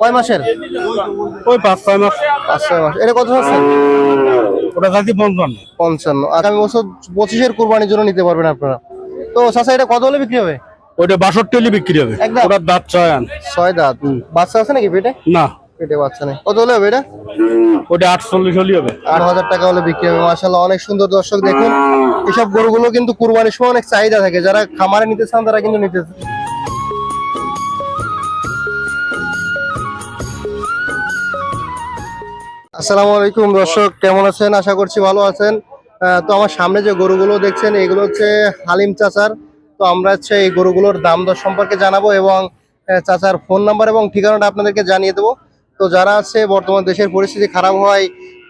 কয় মাসের? ওই পাঁচ ছয় মাস। পাঁচ ছয় মাস। এটা কত হচ্ছে ওটা খাচ্ছি পঞ্চান্ন। পঞ্চান্ন। আগামী বছর পঁচিশের কুরবানির জন্য নিতে পারবেন আপনারা। তো চাচা এটা কত হলে বিক্রি হবে? ওইটা বাষট্টি হলে বিক্রি হবে? ওটার দাঁত ছয় আন। ছয় দাঁত। বাচ্চা আছে নাকি পেটে? না। পেটে বাচ্চা নেই। কত হলে হবে এটা? ওটা আটচল্লিশ হলে হবে। আট হাজার টাকা হলে বিক্রি হবে। মাসাল্লাহ অনেক সুন্দর দর্শক দেখুন। এসব গরুগুলো কিন্তু কুরবানির সময় অনেক চাহিদা থাকে। যারা খামারে নিতে চান তারা কিন্তু নিতে আসসালামু আলাইকুম দর্শক কেমন আছেন? আশা করছি ভালো আছেন। তো আমার সামনে যে গরুগুলো দেখছেন এগুলো হচ্ছে হালিম চাচার। তো আমরা হচ্ছে এই গরুগুলোর দাম দর সম্পর্কে জানাব এবং চাচার ফোন নাম্বার এবং ঠিকানাটা আপনাদেরকে জানিয়ে দেবো। তো যারা আছে বর্তমান দেশের পরিস্থিতি খারাপ হয়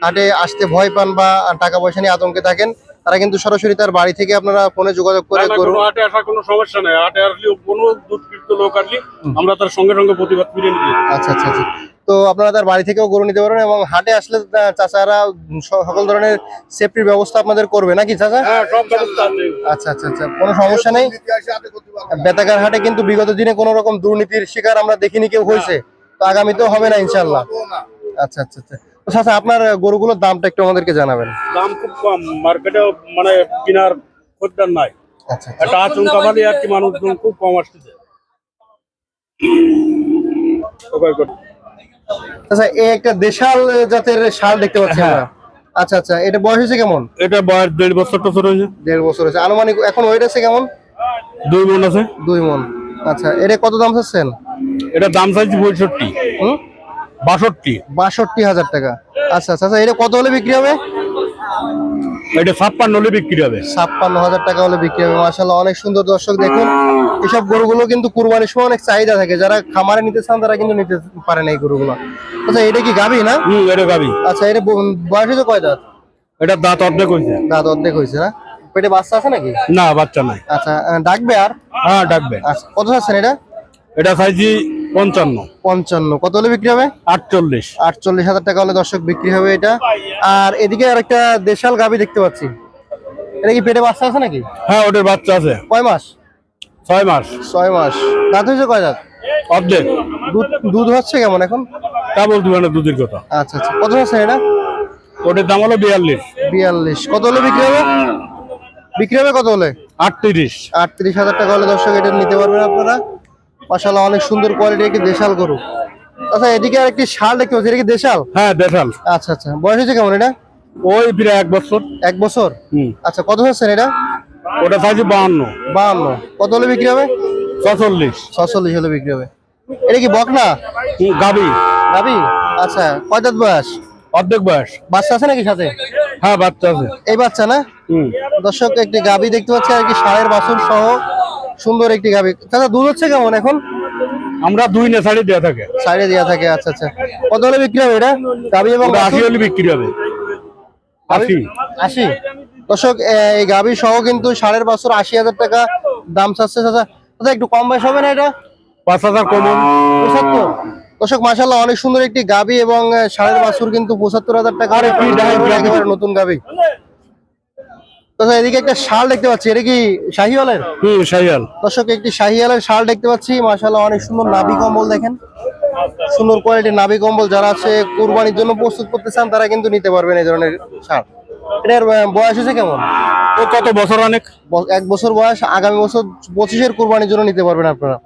হাটে আসতে ভয় পান বা টাকা পয়সা নিয়ে আতঙ্কে থাকেন তারা কিন্তু সরাসরি তার বাড়ি থেকে আপনারা ফোনে যোগাযোগ করে গরু হাটে আসার কোনো সমস্যা নেই। হাটে আসলে কোনো দুষ্কৃত লোক আসলে আমরা তার সঙ্গে সঙ্গে প্রতিবাদ ফিরে নিই। আচ্ছা আচ্ছা আচ্ছা। তো আপনারা তার বাড়ি থেকেও গরু নিতে পারেন এবং হাটে আসলে চাচারা সকল ধরনের সেফটির ব্যবস্থা আপনাদের করবে নাকি চাচা? হ্যাঁ আচ্ছা আচ্ছা আচ্ছা কোনো সমস্যা নেই। বেতাকার হাটে কিন্তু বিগত দিনে কোনো রকম দুর্নীতির শিকার আমরা দেখিনি কেউ হয়েছে। তো আগামীতেও হবে না ইনশাল্লাহ আচ্ছা আচ্ছা আচ্ছা। তো চাচা আপনার গরুগুলোর দামটা একটু আমাদেরকে জানাবেন। দাম খুব কম। মার্কেটে মানে কেনার খদ্দার নাই। আচ্ছা আচ্ছা। একটা আচমকা আর কি মানুষজন খুব কম আসতেছে। ওকে। আচ্ছা এই একটা দেশাল জাতের শাল দেখতে পাচ্ছি আমরা। আচ্ছা আচ্ছা এটা বয়স হয়েছে কেমন? এটা বয়স দেড় বছর টছর হয়েছে। দেড় বছর হয়েছে। আনুমানিক এখন ওয়েট আছে কেমন? দুই মন আছে। দুই মন। আচ্ছা এটা কত দাম চাচ্ছেন? এটা দাম চাইছি পঁয়ষট্টি। হুম? বাষট্টি। বাষট্টি হাজার টাকা। আচ্ছা আচ্ছা আচ্ছা এটা কত হলে বিক্রি হবে? এটা ছাপ্পান্ন হলে বিক্রি হবে। ছাপ্পান্ন হাজার টাকা হলে বিক্রি হবে। মাসাল্লাহ অনেক সুন্দর দর্শক দেখুন। এসব গরুগুলো কিন্তু কুরবানির সময় অনেক চাহিদা থাকে। যারা খামারে নিতে চান তারা কিন্তু নিতে পারে না এই গরুগুলো। আচ্ছা এটা কি গাবি না? হম এটা গাবি আচ্ছা এটা বয়স হয়েছে কয় দাঁত? এটা দাঁত অর্ধেক হয়েছে। দাঁত অর্ধেক হয়েছে না? পেটে বাচ্চা আছে নাকি? না বাচ্চা নাই। আচ্ছা ডাকবে আর? হ্যাঁ ডাকবে। আচ্ছা কত চাচ্ছেন এটা? এটা চাইছি পঞ্চান্ন। পঞ্চান্ন। কত হলে বিক্রি হবে? আটচল্লিশ। আটচল্লিশ হাজার টাকা হলে দর্শক বিক্রি হবে এটা। আর এদিকে আরেকটা দেশাল গাবি দেখতে পাচ্ছি। এটা কি পেটে বাচ্চা আছে নাকি? হ্যাঁ ওটার বাচ্চা আছে। কয় মাস? ছয় মাস। ছয় মাস। দাঁত হয়েছে কয় দাঁত? অর্ধেক। দুধ দুধ হচ্ছে কেমন এখন? তা বলতে পারে দুধের কথা। আচ্ছা আচ্ছা। কত হচ্ছে এটা? ওটার দাম হলো বিয়াল্লিশ। বিয়াল্লিশ। কত হলে বিক্রি হবে? বিক্রি হবে কত হলে? আটত্রিশ। আটত্রিশ হাজার টাকা হলে দর্শক এটা নিতে পারবেন আপনারা। মাসাল্লাহ অনেক সুন্দর কোয়ালিটি একটি দেশাল গরু। আচ্ছা এদিকে আর একটি শাল দেখতে পাচ্ছি। এটা কি দেশাল? হ্যাঁ দেশাল। আচ্ছা আচ্ছা। বয়স হয়েছে কেমন এটা? ওই প্রায় এক বছর। এক বছর? হুম। আচ্ছা কত হচ্ছে এটা? ওটা চাইছি বাহান্ন। বাহান্ন। কত হলে বিক্রি হবে? ছচল্লিশ। ছচল্লিশ হলে বিক্রি হবে। এটা কি বকনা? গাবি। গাবি? আচ্ছা কয় দাঁত বয়স? অর্ধেক বয়স। বাচ্চা আছে নাকি সাথে? হ্যাঁ বাচ্চা আছে। এই বাচ্চা না? হুম। দর্শক একটি গাবি দেখতে পাচ্ছি আর কি ষাঁড়ের বাছুর সহ সুন্দর একটি গাবি। দাদা দুধ হচ্ছে কেমন এখন? আমরা দুই নেশারি দেওয়া থাকে। সাইডে দেওয়া থাকে আচ্ছা আচ্ছা। কত হলে বিক্রি হবে এটা? গাবি এবং আশি হলে বিক্রি হবে। আশি। আশি? দর্শক এই গাবি সহ কিন্তু ষাঁড়ের বাছুর আশি হাজার টাকা দাম চাচ্ছে। চাচা দাদা একটু কম বয়স হবে না এটা? পাঁচ হাজার পঁচাত্তর। দর্শক মাসাল্লাহ অনেক সুন্দর একটি গাবি এবং আহ, ষাঁড়ের কিন্তু পঁচাত্তর হাজার টাকা নতুন গাবি আচ্ছা এদিকে একটা শাল দেখতে পাচ্ছি। এটা কি শাহিওয়ালের? হুম সাইয়াল দর্শক একটি শাহিয়ালের শাল দেখতে পাচ্ছি। মাশাআল্লাহ অনেক সুন্দর নাভি কম্বল দেখেন। সুন্দর কোয়ালিটির নাভি কম্বল যারা আছে কুরবানির জন্য প্রস্তুত করতে চান তারা কিন্তু নিতে পারবেন এই ধরনের শাল। এটার বয়স হয়েছে কেমন? ও কত বছর অনেক? এক বছর বয়স আগামী বছর পঁচিশের কুরবানির জন্য নিতে পারবেন আপনারা।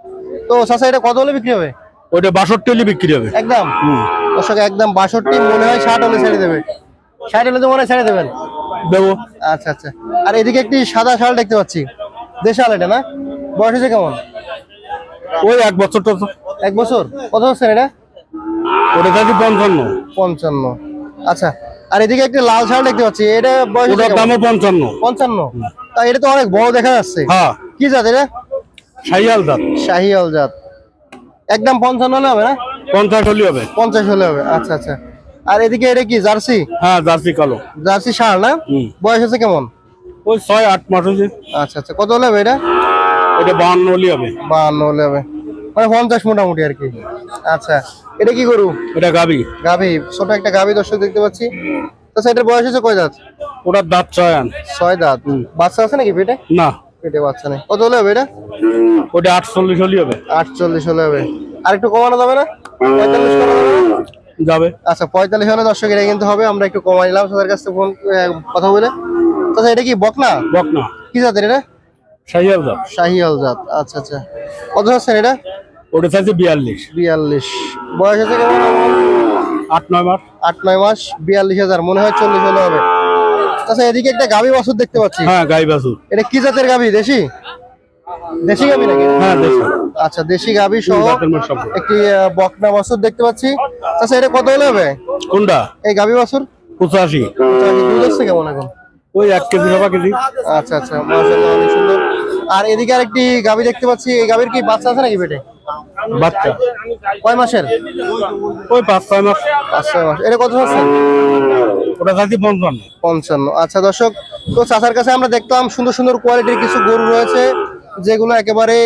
তো চাচা এটা কত হলে বিক্রি হবে? ওইটা বাষট্টি হলে বিক্রি হবে। একদম? দর্শক একদম বাষট্টি মনে হয় ষাট হলে ছেড়ে দেবে। ষাট হলে তো মনে হয় ছেড়ে দেবেন? দেবো। আচ্ছা আচ্ছা। আর এদিকে একটি সাদা শাল দেখতে পাচ্ছি। দেশাল এটা না? বয়স হয়েছে কেমন? ওই এক বছর তো এক বছর? কত হচ্ছে এটা? ওটা চাইছি পঞ্চান্ন। পঞ্চান্ন। আচ্ছা আর এদিকে একটা লাল শাল দেখতে পাচ্ছি এটা বয়স ওটার দামও পঞ্চান্ন। পঞ্চান্ন? তা এটা তো অনেক বড় দেখা যাচ্ছে। হ্যাঁ। কি জাত এটা? সাইয়াল দাঁত শাহিয়াল জাত। একদম পঞ্চান্ন হলে হবে না? পঞ্চাশ হলে হবে। পঞ্চাশ হলে হবে আচ্ছা আচ্ছা। আর এদিকে এটা কি জার্সি? হ্যাঁ জার্সি কালো। জার্সি ষাঁড় না? বয়স হচ্ছে কেমন? ওই ছয় আট মাস হয়েছে। আচ্ছা আচ্ছা। কত হলে হবে এটা? এটা বাহান্ন হলে হবে। বাহান্ন হলে হবে। মানে পঞ্চাশ মোটামুটি আর কি। আচ্ছা এটা কি গরু? এটা গাবি গাভী ছোট একটা গাভী দর্শক দেখতে পাচ্ছি। তো সেটার বয়স হচ্ছে কয় দাঁত? ওটার দাঁত ছয় আন। ছয় দাঁত। বাচ্চা আছে নাকি পেটে? না। পেটে বাচ্চা নেই। কত হলে হবে এটা? ওটা আটচল্লিশ হলে হবে। আটচল্লিশ হলে হবে। আর একটু কমানো যাবে না? পঁয়তাল্লিশ করা যাবে যাবে। আচ্ছা পঁয়তাল্লিশ হলে দর্শক এটা কিন্তু হবে। আমরা একটু কমাই নিলাম তাদের কাছ ফোন কথা বলে। আচ্ছা এটা কি বকনা? বক না কি জাতের এটা? সাহিয়াল দাম শাহিয়াল জাত। আচ্ছা আচ্ছা। কত হচ্ছেন এটা? ওটা চাইছে বিয়াল্লিশ। বিয়াল্লিশ। বয়স আছে কেমন? আট নয় মাস। আট নয় মাস বিয়াল্লিশ হাজার। মনে হয় চল্লিশ হলে হবে। আচ্ছা এদিকে একটা গাভী বাছুর দেখতে পাচ্ছি। হ্যাঁ গাই বাছুর। এটা কি জাতের গাভী? দেশি? দেশি গাভী নাকি? হ্যাঁ দেশি। আচ্ছা দেশি গাভী সহ একটি বকনা বাছুর দেখতে পাচ্ছি। আচ্ছা এটা কত হলে হবে? কোনটা? এই গাভী বাছুর? পঁচাশি। দুধ হচ্ছে কেমন এখন? ওই এক কেজি সবা কেজি। আচ্ছা আচ্ছা মাশাআল্লাহ অনেক সুন্দর। আর এদিকে আরেকটি গাভী দেখতে পাচ্ছি। এই গাভীর কি বাচ্চা আছে নাকি পেটে? বাচ্চা। কয় মাসের? ওই পাঁচ ছয় মাস। পাঁচ ছয় মাস। এটা কত হচ্ছে ওটা পঞ্চান্ন। পঞ্চান্ন। আচ্ছা দর্শক তো চাচার কাছে আমরা দেখলাম সুন্দর সুন্দর কোয়ালিটির কিছু গরু রয়েছে যেগুলো একেবারে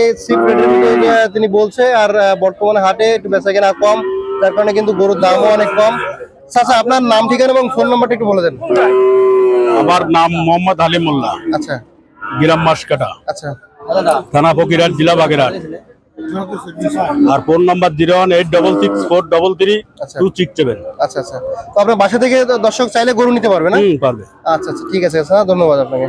রেটের তিনি বলছে আর বর্তমানে হাটে একটু বেচা কেনা কম যার কারণে কিন্তু গরুর দামও অনেক কম। চাচা আপনার নাম ঠিকানা এবং ফোন নাম্বারটা একটু বলে দেন। আমার নাম মোহাম্মদ আলী মোল্লা আচ্ছা। গ্রাম মাসকাটা। আচ্ছা। থানা ফকিরহাট জেলা বাগেরহাট। আর phone number zero one eight double six four double three আচ্ছা। Two six seven. আচ্ছা আচ্ছা। তো আপনার বাসা থেকে দর্শক চাইলে গরু নিতে পারবে না? পারবে। আচ্ছা আচ্ছা। ঠিক আছে ধন্যবাদ আপনাকে।